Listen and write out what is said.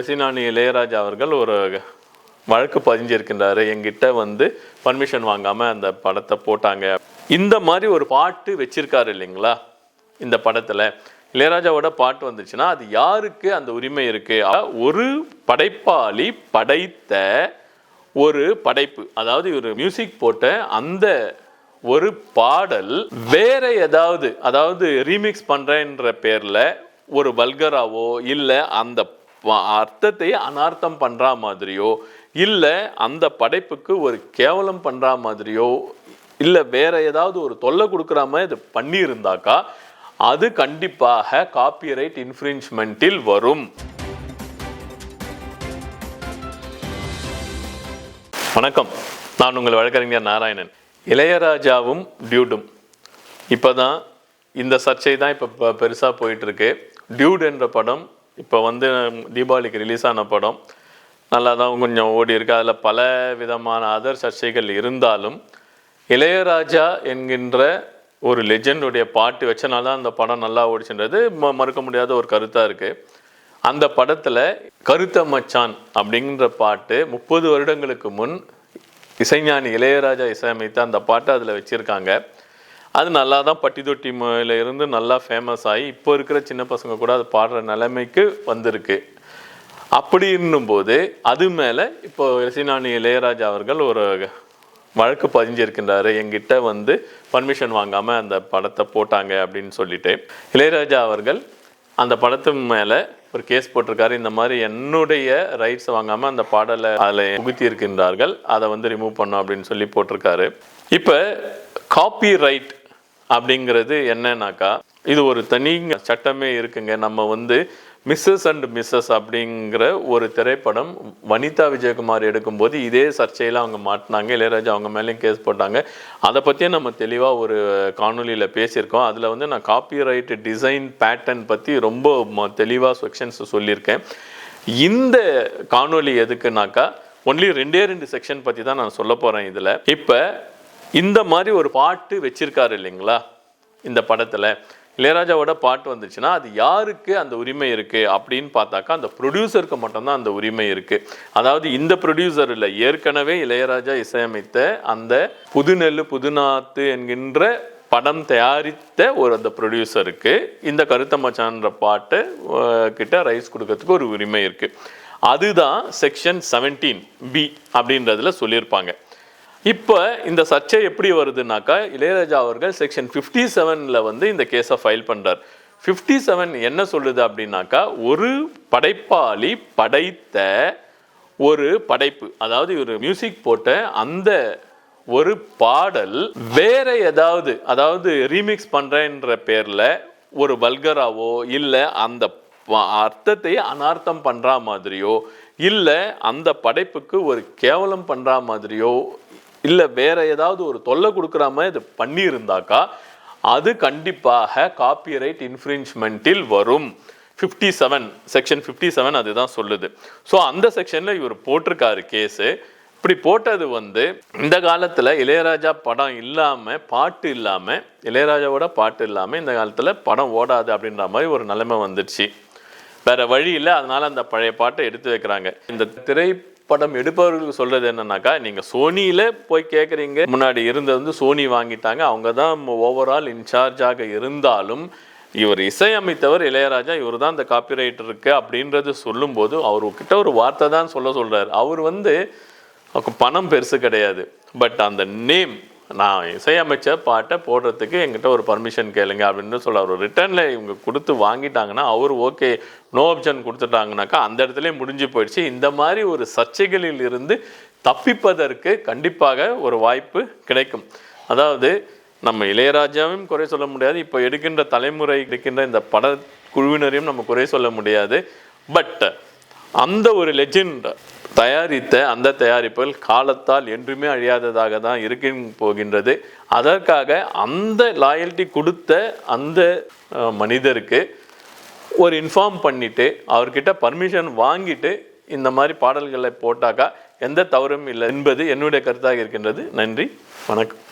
ரசினானி இளையராஜா அவர்கள் ஒரு வழக்கு பதிஞ்சிருக்கின்றாரு. என்கிட்ட வந்து பர்மிஷன் வாங்காம அந்த படத்தை போட்டாங்க. இந்த மாதிரி ஒரு பாட்டு வச்சிருக்காரு இல்லைங்களா? இந்த படத்துல. இளையராஜாவோட பாட்டு வந்துச்சுன்னா அது யாருக்கு அந்த உரிமை இருக்கு? ஒரு படைப்பாளி படைத்த ஒரு படைப்பு. அதாவது ஒரு மியூசிக் போட்ட அந்த ஒரு பாடல் வேற ஏதாவது அதாவது ரீமிக்ஸ் பண்றேன்ற பேர்ல ஒரு பல்கராவோ இல்லை அந்த அர்த்தத்தை அனார்த்தம் பண்ணுற மாதிரியோ இல்லை அந்த படைப்புக்கு ஒரு கேவலம் பண்ணுற மாதிரியோ இல்லை வேற ஏதாவது ஒரு தொல்லை கொடுக்குற மாதிரி இது பண்ணியிருந்தாக்கா அது கண்டிப்பாக காப்பிரைட் இன்ஃப்ரின்ச்மெண்ட்டில் வரும். வணக்கம். நான் உங்கள் வழக்கறிஞர் நாராயணன். இளையராஜாவும் டியூடும். இப்போதான் இந்த சர்ச்சை தான் இப்போ பெருசாக போயிட்டுருக்கு டியூட் என்ற படம் இப்போ வந்து தீபாவளிக்கு ரிலீஸ் ஆன படம். நல்லா தான் கொஞ்சம் ஓடி இருக்கு. அதில் பல விதமான அதர் சர்ச்சைகள் இருந்தாலும் இளையராஜா என்கின்ற ஒரு லெஜெண்டுடைய பாட்டு வச்சனால தான் அந்த படம் நல்லா ஓடிச்சுன்றது ம மறுக்க முடியாத ஒரு கருத்தாக இருக்குது அந்த படத்தில் கருத்த மச்சான் அப்படிங்கிற பாட்டு முப்பது வருடங்களுக்கு முன் இசைஞானி இளையராஜா இசையமைத்த அந்த பாட்டை அதில் வச்சுருக்காங்க. அது நல்லா தான் பட்டி தொட்டி இருந்து நல்லா ஃபேமஸ் ஆகி இப்போ இருக்கிற சின்ன பசங்க கூட அது பாடுற நிலைமைக்கு வந்திருக்கு. அப்படி போது அது மேலே இப்போ இசைஞானி இளையராஜா அவர்கள் ஒரு வழக்கு பதிஞ்சிருக்கின்றாரு. எங்கிட்ட வந்து பர்மிஷன் வாங்காமல் அந்த படத்தை போட்டாங்க அப்படின்னு சொல்லிட்டு. இளையராஜா அவர்கள் அந்த படத்து மேலே ஒரு கேஸ் போட்டிருக்காரு. இந்த மாதிரி என்னுடைய ரைட்ஸ் வாங்காமல் அந்த பாடலை அதில் புகுத்தி இருக்கின்றார்கள் அதை வந்து ரிமூவ் பண்ணோம் அப்படின்னு சொல்லி போட்டிருக்காரு. இப்போ காப்பி ரைட் அப்படிங்கிறது என்னன்னாக்கா இது ஒரு தனி சட்டமே இருக்குங்க. நம்ம வந்து மிஸ்ஸஸ் அண்ட் மிஸ்ஸஸ் அப்படிங்கிற ஒரு திரைப்படம் வனிதா விஜயகுமார் எடுக்கும்போது இதே சர்ச்சையில் அவங்க மாட்டினாங்க. இளையராஜா அவங்க மேலேயும் கேஸ் போட்டாங்க. அதை பற்றியே நம்ம தெளிவாக ஒரு காணொலியில் பேசியிருக்கோம். அதில் வந்து நான் காப்பிரைட் டிசைன் பேட்டர்ன் பற்றி ரொம்ப தெளிவாக செக்ஷன்ஸ் சொல்லியிருக்கேன். இந்த காணொலி எதுக்குனாக்கா ஒன்லி ரெண்டே ரெண்டு செக்ஷன் பற்றி தான் நான் சொல்ல போகிறேன் இதில். இப்போ இந்த மாதிரி ஒரு பாட்டு வச்சிருக்காரு இல்லைங்களா? இந்த படத்தில். இளையராஜாவோட பாட்டு வந்துச்சுன்னா அது யாருக்கு அந்த உரிமை இருக்குது அப்படின்னு பார்த்தாக்கா அந்த ப்ரொடியூசருக்கு மட்டும்தான் அந்த உரிமை இருக்குது அதாவது இந்த ப்ரொடியூசர் இல்லை ஏற்கனவே இளையராஜா இசையமைத்த அந்த புதுநெல்லு புதுநாத்து என்கின்ற படம் தயாரித்த ஒரு அந்த ப்ரொடியூசருக்கு இந்த கருத்த மச்சான்ற பாட்டு கிட்ட ரைஸ் கொடுக்கறதுக்கு ஒரு உரிமை இருக்குது அதுதான் செக்ஷன் செவன்டீன் பி அப்படின்றதுல சொல்லியிருப்பாங்க. இப்போ இந்த சர்ச்சை எப்படி வருதுனாக்கா இளையராஜா அவர்கள் செக்ஷன் ஃபிஃப்டி செவனில் வந்து இந்த கேஸை ஃபைல் பண்ணுறார் ஃபிஃப்டி செவன் என்ன சொல்லுது அப்படின்னாக்கா ஒரு படைப்பாளி படைத்த ஒரு படைப்பு அதாவது ஒரு மியூசிக் போட்ட அந்த ஒரு பாடல் வேற ஏதாவது அதாவது ரீமிக்ஸ் பண்ணுறேன்ற பேரில் ஒரு வல்கராவோ இல்லை அந்த அர்த்தத்தை அனார்த்தம் பண்ணுற மாதிரியோ இல்லை அந்த படைப்புக்கு ஒரு கேவலம் பண்ணுற மாதிரியோ இல்லை வேற ஏதாவது ஒரு தொல்லை கொடுக்குற மாதிரி இது பண்ணியிருந்தாக்கா அது கண்டிப்பாக காப்பிரைட் இன்ஃப்ரின்ச்மெண்ட்டில் வரும். Fifty seven section fifty seven அதுதான் சொல்லுது. ஸோ அந்த செக்ஷனில் இவர் போட்டிருக்காரு கேஸு இப்படி போட்டது வந்து இந்த காலத்தில் இளையராஜா படம் இல்லாமல் பாட்டு இல்லாமல் இளையராஜாவோட பாட்டு இல்லாமல் இந்த காலத்தில் படம் ஓடாது அப்படின்ற மாதிரி ஒரு நிலைமை வந்துடுச்சு. வேற வழி இல்லை அதனால அந்த பழைய பாட்டை எடுத்து வைக்கிறாங்க. இந்த திரை படம் எடுப்பவர்களுக்கு சொல்றது என்னன்னாக்கா நீங்க சோனியில போய் கேட்குறீங்க முன்னாடி இருந்தது வந்து சோனி வாங்கிட்டாங்க அவங்க தான் ஓவரால் இன்சார்ஜாக இருந்தாலும் இவர் இசையமைத்தவர் இளையராஜா இவர் தான் இந்த காப்பிரைட் இருக்கு அப்படின்றது சொல்லும்போது அவர்கிட்ட ஒரு வார்த்தை தான் சொல்ல சொல்றாரு. அவர் வந்து பணம் பெருசு கிடையாது. பட் அந்த நேம் நான் இசையமைச்ச பாட்டை போடுறதுக்கு என்கிட்ட ஒரு பர்மிஷன் கேளுங்க அப்படின்னு சொல்ல ஒரு ரிட்டர்னில் இவங்க கொடுத்து வாங்கிட்டாங்கன்னா அவர் ஓகே நோ ஆப்ஷன் கொடுத்துட்டாங்கனாக்கா அந்த இடத்துல முடிஞ்சு போயிடுச்சு. இந்த மாதிரி ஒரு சர்ச்சைகளில் இருந்து தப்பிப்பதற்கு கண்டிப்பாக ஒரு வாய்ப்பு கிடைக்கும். அதாவது நம்ம இளையராஜாவையும் குறை சொல்ல முடியாது. இப்போ எடுக்கின்ற தலைமுறை இருக்கின்ற இந்த பட குழுவினரையும் நம்ம குறை சொல்ல முடியாது. பட் அந்த ஒரு லெஜெண்ட் தயாரித்த அந்த தயாரிப்புகள் காலத்தால் என்றுமே அழியாததாக தான் இருக்க போகின்றது. அதற்காக அந்த லாயல்ட்டி கொடுத்த அந்த மனிதருக்கு ஒரு இன்ஃபார்ம் பண்ணிவிட்டு அவர்கிட்ட பர்மிஷன் வாங்கிட்டு இந்த மாதிரி பாடல்களை போட்டாக்கா எந்த தவறும் இல்லை என்பது என்னுடைய கருத்தாக இருக்கின்றது. நன்றி வணக்கம்.